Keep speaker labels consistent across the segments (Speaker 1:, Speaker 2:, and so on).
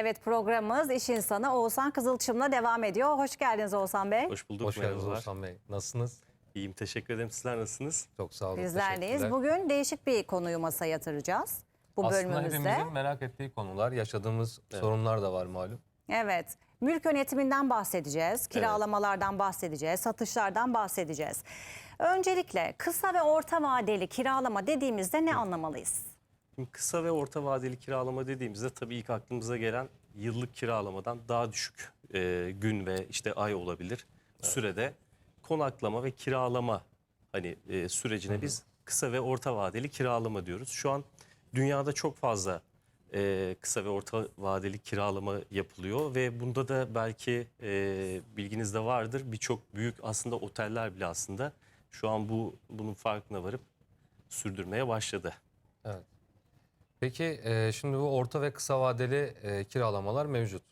Speaker 1: Evet programımız İş İnsanı Oğuzhan Kızılçım'la devam ediyor. Hoş geldiniz Oğuzhan Bey.
Speaker 2: Hoş bulduk.
Speaker 3: Hoş geldiniz
Speaker 2: merhabalar.
Speaker 3: Oğuzhan Bey. Nasılsınız?
Speaker 2: İyiyim teşekkür ederim. Sizler nasılsınız?
Speaker 3: Çok sağ olun. Teşekkürler.
Speaker 1: Bugün değişik bir konuyu masaya yatıracağız. Bu
Speaker 3: Aslında
Speaker 1: bölümümüzde.
Speaker 3: hepimizin merak ettiği konular, yaşadığımız sorunlar da var malum.
Speaker 1: Evet. Mülk yönetiminden bahsedeceğiz, kiralamalardan bahsedeceğiz, satışlardan bahsedeceğiz. Öncelikle kısa ve orta vadeli kiralama dediğimizde ne anlamalıyız?
Speaker 2: Şimdi kısa ve orta vadeli kiralama dediğimizde tabii ilk aklımıza gelen yıllık kiralamadan daha düşük e, gün ve işte ay olabilir sürede konaklama ve kiralama hani e, sürecine biz kısa ve orta vadeli kiralama diyoruz. Şu an dünyada çok fazla e, kısa ve orta vadeli kiralama yapılıyor ve bunda da belki e, bilginizde vardır birçok büyük aslında oteller bile aslında şu an bu bunun farkına varıp sürdürmeye başladı.
Speaker 3: Evet. Peki e, şimdi bu orta ve kısa vadeli e, kiralamalar mevcut.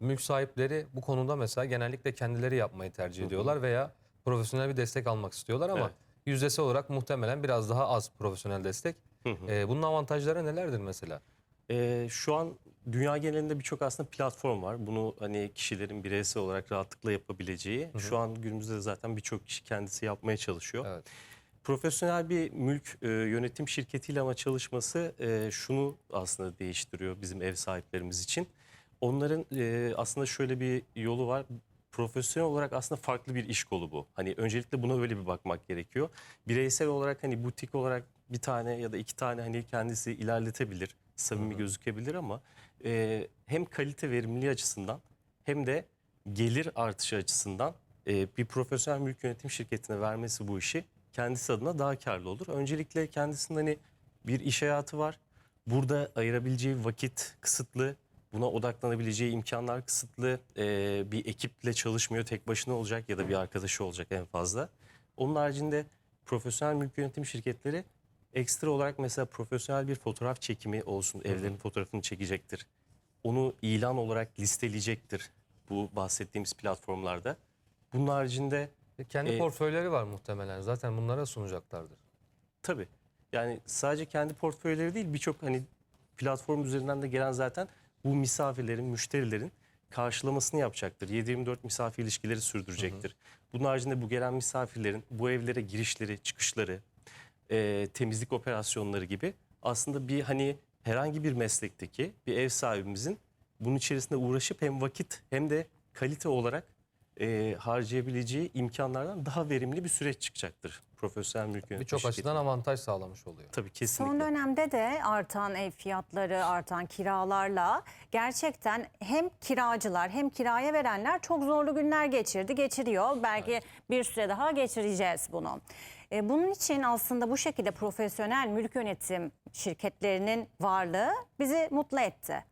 Speaker 3: Mülk sahipleri bu konuda mesela genellikle kendileri yapmayı tercih ediyorlar veya profesyonel bir destek almak istiyorlar ama
Speaker 2: Evet.
Speaker 3: yüzdesi olarak muhtemelen biraz daha az profesyonel destek.
Speaker 2: Hı hı.
Speaker 3: E, bunun avantajları nelerdir mesela?
Speaker 2: Ee, şu an dünya genelinde birçok aslında platform var. Bunu hani kişilerin bireysel olarak rahatlıkla yapabileceği. Şu an günümüzde de zaten birçok kişi kendisi yapmaya çalışıyor.
Speaker 3: Evet.
Speaker 2: Profesyonel bir mülk e, yönetim şirketiyle ama çalışması e, şunu aslında değiştiriyor bizim ev sahiplerimiz için. Onların e, aslında şöyle bir yolu var. Profesyonel olarak aslında farklı bir iş kolu bu. Hani öncelikle buna öyle bir bakmak gerekiyor. Bireysel olarak hani butik olarak bir tane ya da iki tane hani kendisi ilerletebilir, samimi gözükebilir ama e, hem kalite verimliliği açısından hem de gelir artışı açısından e, bir profesyonel mülk yönetim şirketine vermesi bu işi kendisi adına daha karlı olur. Öncelikle kendisinin hani bir iş hayatı var. Burada ayırabileceği vakit kısıtlı. Buna odaklanabileceği imkanlar kısıtlı. E, bir ekiple çalışmıyor. Tek başına olacak ya da bir arkadaşı olacak en fazla. Onun haricinde profesyonel mülk yönetim şirketleri ekstra olarak mesela profesyonel bir fotoğraf çekimi olsun. Evlerin fotoğrafını çekecektir. Onu ilan olarak listeleyecektir bu bahsettiğimiz platformlarda. Bunun haricinde
Speaker 3: kendi
Speaker 2: E,
Speaker 3: portföyleri var muhtemelen. Zaten bunlara sunacaklardır.
Speaker 2: tabii yani sadece kendi portföyleri değil birçok hani platform üzerinden de gelen zaten bu misafirlerin, müşterilerin karşılamasını yapacaktır. 7-24 misafir ilişkileri sürdürecektir. Bunun haricinde bu gelen misafirlerin bu evlere girişleri, çıkışları, e, temizlik operasyonları gibi aslında bir hani herhangi bir meslekteki bir ev sahibimizin bunun içerisinde uğraşıp hem vakit hem de kalite olarak e, harcayabileceği imkanlardan daha verimli bir süreç çıkacaktır. Profesyonel mülk yönetimi
Speaker 3: Birçok açıdan avantaj sağlamış oluyor.
Speaker 2: Tabii kesinlikle.
Speaker 1: Son dönemde de artan ev fiyatları, artan kiralarla gerçekten hem kiracılar hem kiraya verenler çok zorlu günler geçirdi, geçiriyor. Belki bir süre daha geçireceğiz bunu. E, Bunun için aslında bu şekilde profesyonel mülk yönetim şirketlerinin varlığı bizi mutlu etti.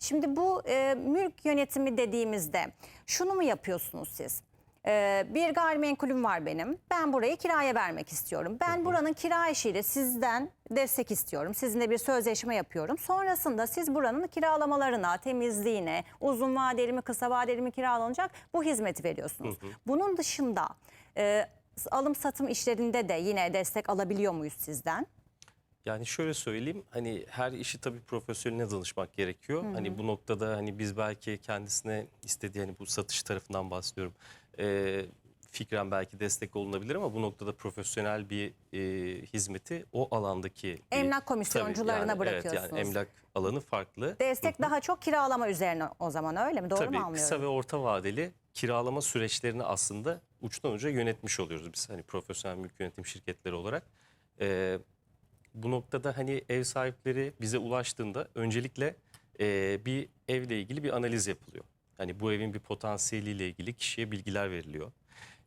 Speaker 1: Şimdi bu e, mülk yönetimi dediğimizde şunu mu yapıyorsunuz siz? E, bir gayrimenkulüm var benim. Ben burayı kiraya vermek istiyorum. Ben buranın kira işiyle sizden destek istiyorum. Sizinle bir sözleşme yapıyorum. Sonrasında siz buranın kiralamalarına, temizliğine, uzun vadeli mi kısa vadeli mi kiralanacak bu hizmeti veriyorsunuz. Bunun dışında e, alım satım işlerinde de yine destek alabiliyor muyuz sizden?
Speaker 2: Yani şöyle söyleyeyim hani her işi tabii profesyoneline danışmak gerekiyor. Hani bu noktada hani biz belki kendisine istediği hani bu satış tarafından bahsediyorum. Ee, fikren belki destek olunabilir ama bu noktada profesyonel bir e, hizmeti o alandaki
Speaker 1: Emlak komisyoncularına
Speaker 2: Tabii, yani, Evet
Speaker 1: bırakıyorsunuz.
Speaker 2: yani emlak alanı farklı.
Speaker 1: Destek daha çok kiralama üzerine o zaman öyle mi? Doğru
Speaker 2: Tabii
Speaker 1: mu anlıyorum?
Speaker 2: kısa ve orta vadeli kiralama süreçlerini aslında uçtan uca yönetmiş oluyoruz biz hani profesyonel mülk yönetim şirketleri olarak. Ee, bu noktada hani ev sahipleri bize ulaştığında öncelikle e, bir evle ilgili bir analiz yapılıyor. Hani bu evin bir potansiyeliyle ilgili kişiye bilgiler veriliyor.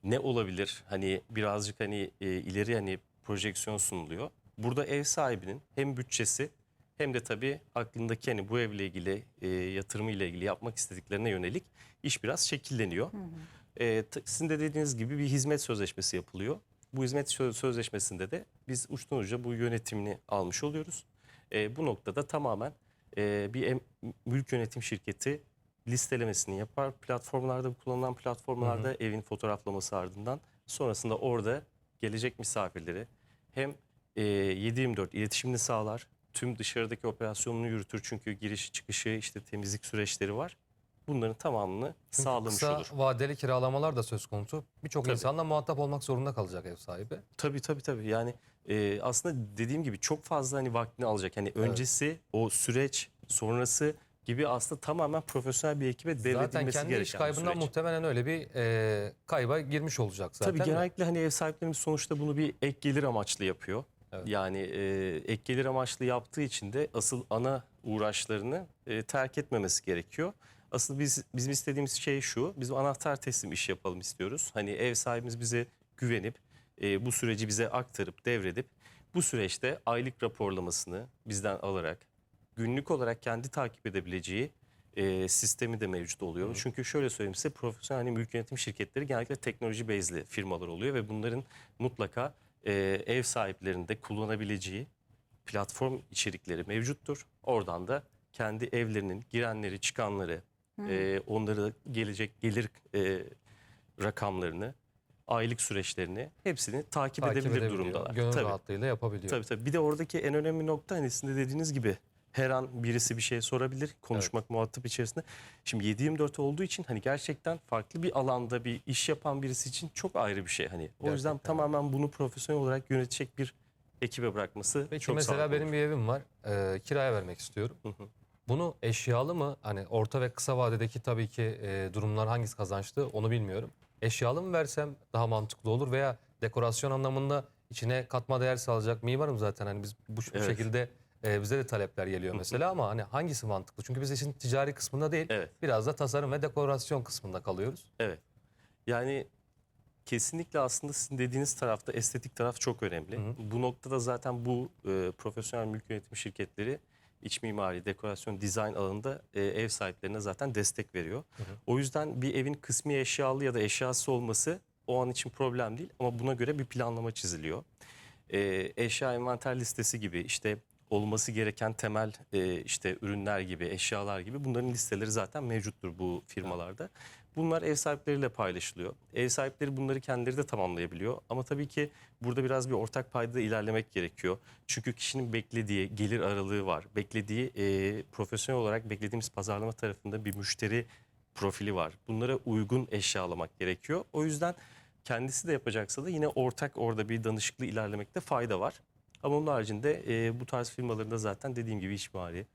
Speaker 2: Ne olabilir? Hani birazcık hani e, ileri hani projeksiyon sunuluyor. Burada ev sahibinin hem bütçesi hem de tabii aklındaki hani bu evle ilgili e, yatırımı ile ilgili yapmak istediklerine yönelik iş biraz şekilleniyor. E, t- sizin de dediğiniz gibi bir hizmet sözleşmesi yapılıyor. Bu hizmet sö- sözleşmesinde de biz uçtan uca bu yönetimini almış oluyoruz. E, bu noktada tamamen e, bir em- mülk yönetim şirketi listelemesini yapar. Platformlarda kullanılan platformlarda evin fotoğraflaması ardından sonrasında orada gelecek misafirleri hem e, 7-24 iletişimini sağlar. tüm dışarıdaki operasyonunu yürütür. Çünkü giriş çıkışı işte temizlik süreçleri var. Bunların tamamını
Speaker 3: Çünkü
Speaker 2: sağlamış
Speaker 3: kısa
Speaker 2: olur.
Speaker 3: vadeli kiralamalar da söz konusu. Birçok
Speaker 2: Tabii.
Speaker 3: insanla muhatap olmak zorunda kalacak ev sahibi.
Speaker 2: Tabii tabii tabii. Yani e, aslında dediğim gibi çok fazla hani vaktini alacak. Hani öncesi, o süreç, sonrası gibi aslında tamamen profesyonel bir ekibe devredilmesi
Speaker 3: Zaten
Speaker 2: gereken
Speaker 3: kendi iş
Speaker 2: bir
Speaker 3: kaybından
Speaker 2: süreç.
Speaker 3: muhtemelen öyle bir e, kayba girmiş olacak zaten.
Speaker 2: Tabii
Speaker 3: de.
Speaker 2: genellikle hani ev sahiplerimiz sonuçta bunu bir ek gelir amaçlı yapıyor.
Speaker 3: Evet.
Speaker 2: Yani e, ek gelir amaçlı yaptığı için de asıl ana uğraşlarını e, terk etmemesi gerekiyor. Asıl biz bizim istediğimiz şey şu. Biz anahtar teslim iş yapalım istiyoruz. Hani ev sahibimiz bize güvenip e, bu süreci bize aktarıp devredip bu süreçte aylık raporlamasını bizden alarak günlük olarak kendi takip edebileceği e, sistemi de mevcut oluyor. Çünkü şöyle söyleyeyim size profesyonel hani mülk yönetim şirketleri genellikle teknoloji bazlı firmalar oluyor ve bunların mutlaka e, ev sahiplerinde kullanabileceği platform içerikleri mevcuttur. Oradan da kendi evlerinin girenleri, çıkanları, e, onları gelecek gelir e, rakamlarını, aylık süreçlerini hepsini takip,
Speaker 3: takip
Speaker 2: edebilir durumdalar.
Speaker 3: Gönül
Speaker 2: Tabii.
Speaker 3: rahatlığıyla yapabiliyor.
Speaker 2: Tabii tabii. Bir de oradaki en önemli nokta hani sizin de dediğiniz gibi her an birisi bir şey sorabilir. Konuşmak muhatap içerisinde. Şimdi 7-24 olduğu için hani gerçekten farklı bir alanda bir iş yapan birisi için çok ayrı bir şey. Hani o yüzden
Speaker 3: Gerçekten.
Speaker 2: tamamen bunu profesyonel olarak yönetecek bir ekibe bırakması
Speaker 3: Peki
Speaker 2: çok
Speaker 3: mesela benim
Speaker 2: olur.
Speaker 3: bir evim var. e, kiraya vermek istiyorum.
Speaker 2: Hı hı.
Speaker 3: Bunu eşyalı mı? Hani orta ve kısa vadedeki tabii ki e, durumlar hangisi kazançlı onu bilmiyorum. Eşyalı mı versem daha mantıklı olur veya dekorasyon anlamında içine katma değer sağlayacak mimarım zaten hani biz bu, bu
Speaker 2: Evet.
Speaker 3: şekilde e, bize de talepler geliyor mesela ama hani hangisi mantıklı? Çünkü biz işin ticari kısmında değil
Speaker 2: Evet.
Speaker 3: biraz da tasarım ve dekorasyon kısmında kalıyoruz.
Speaker 2: Evet. Yani kesinlikle aslında sizin dediğiniz tarafta estetik taraf çok önemli.
Speaker 3: Hı hı.
Speaker 2: Bu noktada zaten bu e, profesyonel mülk yönetim şirketleri iç mimari, dekorasyon, dizayn alanında e, ev sahiplerine zaten destek veriyor.
Speaker 3: hı.
Speaker 2: O yüzden bir evin kısmi eşyalı ya da eşyası olması o an için problem değil ama buna göre bir planlama çiziliyor. E, eşya envanter listesi gibi işte olması gereken temel e, işte ürünler gibi, eşyalar gibi bunların listeleri zaten mevcuttur bu firmalarda. Bunlar ev sahipleriyle paylaşılıyor. Ev sahipleri bunları kendileri de tamamlayabiliyor. Ama tabii ki burada biraz bir ortak paydada ilerlemek gerekiyor. Çünkü kişinin beklediği gelir aralığı var. Beklediği e, profesyonel olarak beklediğimiz pazarlama tarafında bir müşteri profili var. Bunlara uygun eşyalamak gerekiyor. O yüzden kendisi de yapacaksa da yine ortak orada bir danışıklı ilerlemekte fayda var. Ama onun haricinde e, bu tarz firmalarında zaten dediğim gibi iş mimari,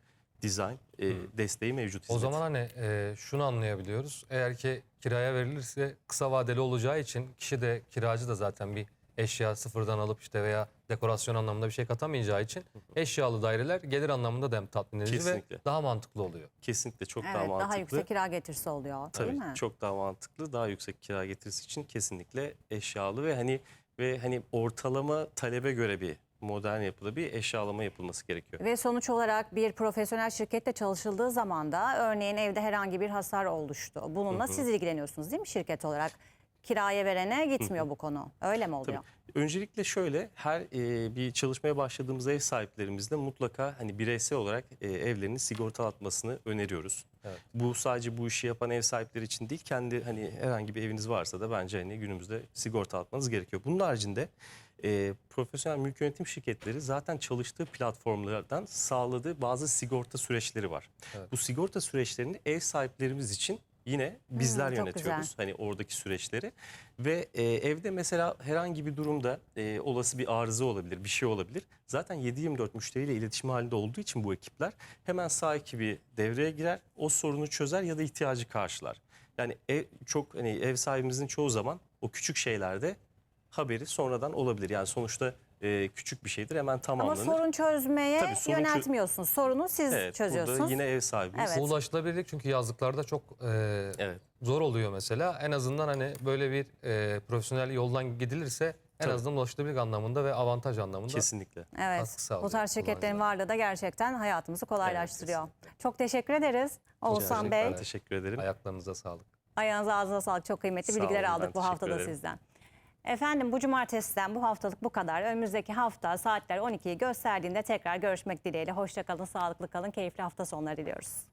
Speaker 2: dizayn e, desteği mevcut.
Speaker 3: O
Speaker 2: hizmet.
Speaker 3: zaman hani e, şunu anlayabiliyoruz. Eğer ki kiraya verilirse kısa vadeli olacağı için kişi de kiracı da zaten bir eşya sıfırdan alıp işte veya dekorasyon anlamında bir şey katamayacağı için eşyalı daireler gelir anlamında da hem tatmin edici
Speaker 2: Kesinlikle.
Speaker 3: ve daha mantıklı oluyor.
Speaker 2: kesinlikle çok
Speaker 1: Evet,
Speaker 2: daha
Speaker 1: daha,
Speaker 2: mantıklı.
Speaker 1: yüksek kira getirisi oluyor
Speaker 2: Tabii
Speaker 1: değil mi?
Speaker 2: çok daha mantıklı. Daha yüksek kira getirisi için kesinlikle eşyalı ve hani ve hani ortalama talebe göre bir modern yapıda bir eşyalama yapılması gerekiyor.
Speaker 1: Ve sonuç olarak bir profesyonel şirkette çalışıldığı zaman da örneğin evde herhangi bir hasar oluştu. Bununla siz ilgileniyorsunuz değil mi şirket olarak? Kiraya verene gitmiyor bu konu. Öyle mi oluyor?
Speaker 2: Öncelikle şöyle her e, bir çalışmaya başladığımız ev sahiplerimizde mutlaka hani bireysel olarak e, evlerini sigortalatmasını öneriyoruz.
Speaker 3: Evet.
Speaker 2: Bu sadece bu işi yapan ev sahipleri için değil kendi hani herhangi bir eviniz varsa da bence hani günümüzde sigortalatmanız gerekiyor. Bunun haricinde e, profesyonel mülk yönetim şirketleri zaten çalıştığı platformlardan sağladığı bazı sigorta süreçleri var.
Speaker 3: Evet.
Speaker 2: Bu sigorta süreçlerini ev sahiplerimiz için yine bizler
Speaker 1: çok
Speaker 2: yönetiyoruz.
Speaker 1: güzel.
Speaker 2: Hani oradaki süreçleri ve e, evde mesela herhangi bir durumda e, olası bir arıza olabilir, bir şey olabilir. Zaten 7-24 müşteriyle iletişim halinde olduğu için bu ekipler hemen sağ ekibi devreye girer, o sorunu çözer ya da ihtiyacı karşılar. Yani ev, çok hani ev sahibimizin çoğu zaman o küçük şeylerde haberi sonradan olabilir. Yani sonuçta e, küçük bir şeydir hemen
Speaker 1: Ama
Speaker 2: tamamlanır.
Speaker 1: sorun çözmeye
Speaker 2: Tabii, sorun
Speaker 1: yöneltmiyorsunuz. Sorunu siz
Speaker 2: evet,
Speaker 1: çözüyorsunuz.
Speaker 2: burada yine ev sahibimiz.
Speaker 1: Evet.
Speaker 3: Ulaşılabilirlik çünkü yazlıklarda çok e,
Speaker 2: Evet.
Speaker 3: zor oluyor mesela. En azından hani böyle bir e, profesyonel yoldan gidilirse en
Speaker 2: Tabii.
Speaker 3: azından ulaşılabilirlik anlamında ve avantaj anlamında
Speaker 2: Kesinlikle.
Speaker 1: Evet. Bu tarz şirketlerin varlığı da gerçekten hayatımızı kolaylaştırıyor. Çok teşekkür ederiz Oğuzhan Bey.
Speaker 2: teşekkür ederim.
Speaker 3: ayaklarınıza sağlık.
Speaker 1: Ayağınıza ağzınıza sağlık. Çok kıymetli
Speaker 2: Sağ
Speaker 1: bilgiler
Speaker 2: olun,
Speaker 1: aldık bu haftada
Speaker 2: ederim.
Speaker 1: sizden. Efendim bu cumartesiden bu haftalık bu kadar. Önümüzdeki hafta saatler 12'yi gösterdiğinde tekrar görüşmek dileğiyle. Hoşçakalın, sağlıklı kalın, keyifli hafta sonları diliyoruz.